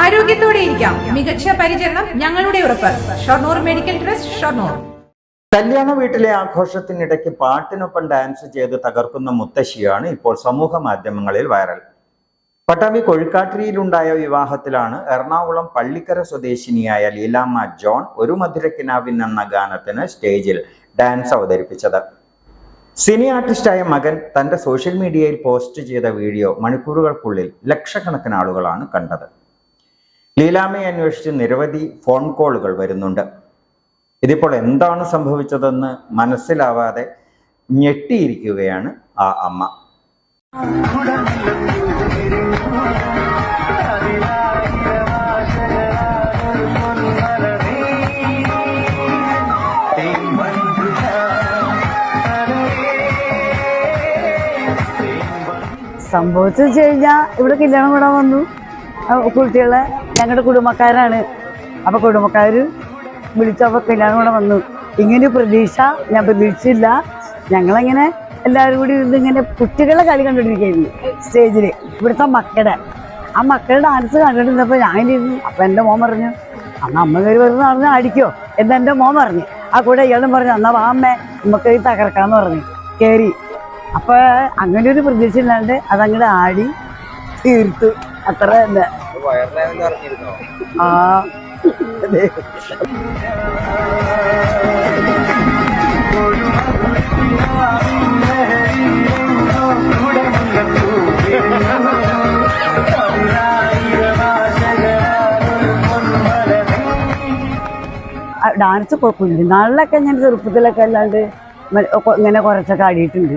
ആരോഗ്യത്തോടെ ഇരിക്കാം. മികച്ച പരിചരണം ഞങ്ങളുടെ ഉറപ്പ്. Shoranur medical trust Shoranur. കല്യാണ വീട്ടിലെ ആഘോഷത്തിനിടയ്ക്ക് പാട്ടിനൊപ്പം ഡാൻസ് ചെയ്ത് തകർക്കുന്ന മുത്തശ്ശിയാണ് ഇപ്പോൾ സമൂഹ മാധ്യമങ്ങളിൽ വൈറൽ. പട്ടാമ്പി കൊഴുക്കാട്ടിരിയിലുണ്ടായ വിവാഹത്തിലാണ് എറണാകുളം പള്ളിക്കര സ്വദേശിനിയായ ലീലാമ്മ ജോൺ ഒരു മധുരക്കിനാവിൻ എന്ന ഗാനത്തിന് സ്റ്റേജിൽ ഡാൻസ് അവതരിപ്പിച്ചത്. സിനി ആർട്ടിസ്റ്റായ മകൻ തന്റെ സോഷ്യൽ മീഡിയയിൽ പോസ്റ്റ് ചെയ്ത വീഡിയോ മണിക്കൂറുകൾക്കുള്ളിൽ ലക്ഷക്കണക്കിന് ആളുകളാണ് കണ്ടത്. ലീലാമ്മയെ അന്വേഷിച്ച് നിരവധി ഫോൺ കോളുകൾ വരുന്നുണ്ട്. ഇതിപ്പോൾ എന്താണ് സംഭവിച്ചതെന്ന് മനസ്സിലാവാതെ ഞെട്ടിയിരിക്കുകയാണ് ആ അമ്മ. സംഭവിച്ചു വെച്ച് കഴിഞ്ഞാൽ ഇവിടെ കല്യാണം കൂടാൻ വന്നു. കുട്ടികളെ ഞങ്ങളുടെ കുടുംബക്കാരാണ്. അപ്പോൾ കുടുംബക്കാർ വിളിച്ചപ്പോൾ കല്യാണം കൂടെ വന്നു. ഇങ്ങനെ പ്രതീക്ഷ ഞാൻ പ്രതീക്ഷിച്ചില്ല. ഞങ്ങളങ്ങനെ എല്ലാവരും കൂടി ഇരുന്ന് ഇങ്ങനെ കുട്ടികളെ കളി കണ്ടുകൊണ്ടിരിക്കുകയായിരുന്നു സ്റ്റേജിൽ ഇവിടുത്തെ മക്കളുടെ. ആ മക്കളുടെ ഡാൻസ് കണ്ടിരുന്നപ്പോൾ ഞാനിരുന്നു അപ്പം എന്റെ മോൻ പറഞ്ഞു അന്ന് അമ്മ കയറി വരുന്ന പറഞ്ഞാൽ അടിക്കോ? എന്ന് എന്റെ മോൻ പറഞ്ഞു. ആ കൂടെ ഇയാളും പറഞ്ഞു അന്നാ വാ അമ്മേ നമുക്ക് ഈ തകർക്കാന്ന് പറഞ്ഞു. കയറി അപ്പോൾ അങ്ങനെ ഒരു പ്രതീക്ഷ ഇല്ലാണ്ട് അതങ്ങോട്ട് ആടി തീർത്തു. അത്ര തന്നെ. ആ. ഡാൻസ് കുഴപ്പമില്ല. നാളിലൊക്കെ ഞാൻ ചെറുപ്പത്തിലൊക്കെ അല്ലാണ്ട് ഇങ്ങനെ കുറച്ചൊക്കെ ആടിയിട്ടുണ്ട്.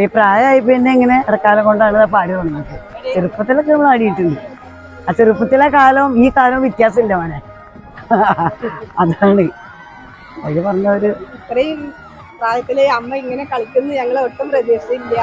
ഈ പ്രായമായി പിന്നെ ഇങ്ങനെ ഇടക്കാലം കൊണ്ടാണ് പാടി തുടങ്ങുന്നത്. ചെറുപ്പത്തിലൊക്കെ നമ്മൾ ആടിയിട്ടുണ്ട് ആ ചെറുപ്പത്തിലെ കാലവും ഈ കാലവും വ്യത്യാസമില്ല മോനെ. അതാണ്. അവർ പറഞ്ഞ ഒരു ഇത്രയും പ്രായത്തിലെ അമ്മ ഇങ്ങനെ കളിക്കുന്നു ഞങ്ങൾ ഒട്ടും പ്രതീക്ഷിച്ചില്ല.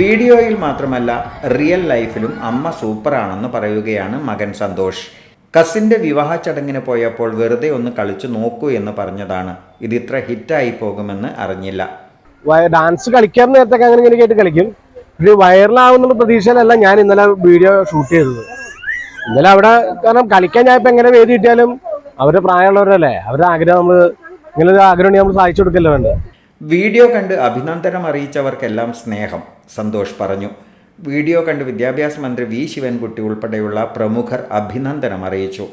വീഡിയോയിൽ മാത്രമല്ല റിയൽ ലൈഫിലും അമ്മ സൂപ്പറാണെന്ന് പറയുകയാണ് മകൻ സന്തോഷ്. കസിന്റെ വിവാഹ ചടങ്ങിന് പോയപ്പോൾ വെറുതെ ഒന്ന് കളിച്ചു നോക്കൂ എന്ന് പറഞ്ഞതാണ്. ഇത് ഇത്ര ഹിറ്റായി പോകുമെന്ന് അറിഞ്ഞില്ല. ഡാൻസ് കളിക്കാൻ നേരത്തൊക്കെ അങ്ങനെ ഇങ്ങനെ കേട്ട് കളിക്കും. ഇത് വൈറലാവുന്നുള്ള പ്രതീക്ഷയിലല്ല ഞാൻ ഇന്നലെ വീഡിയോ ഷൂട്ട് ചെയ്തത്. ഇന്നലെ അവിടെ കാരണം കളിക്കാൻ ഞാൻ ഇപ്പം എങ്ങനെ വേദി കിട്ടിയാലും അവരുടെ പ്രായമുള്ളവരല്ലേ അവരുടെ ആഗ്രഹം നമ്മൾ ഇങ്ങനെ ഒരു ആഗ്രഹം നമ്മൾ സാധിച്ചു കൊടുക്കല്ലോ വേണ്ടത് വീഡിയോ കണ്ട് അഭിനന്ദനം അറിയിച്ചവർക്കെല്ലാം സ്നേഹം. സന്തോഷ് പറഞ്ഞു. വീഡിയോ കണ്ട് വിദ്യാഭ്യാസ മന്ത്രി വി. ശിവൻകുട്ടി ഉൾപ്പെടെയുള്ള പ്രമുഖർ അഭിനന്ദനം അറിയിച്ചു.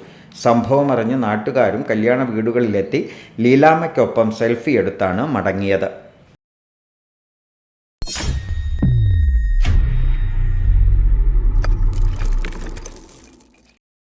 സംഭവം അറിഞ്ഞ് നാട്ടുകാരും കല്യാണ വീടുകളിലെത്തി ലീലാമ്മയ്ക്കൊപ്പം സെൽഫി എടുത്താണ് മടങ്ങിയത്.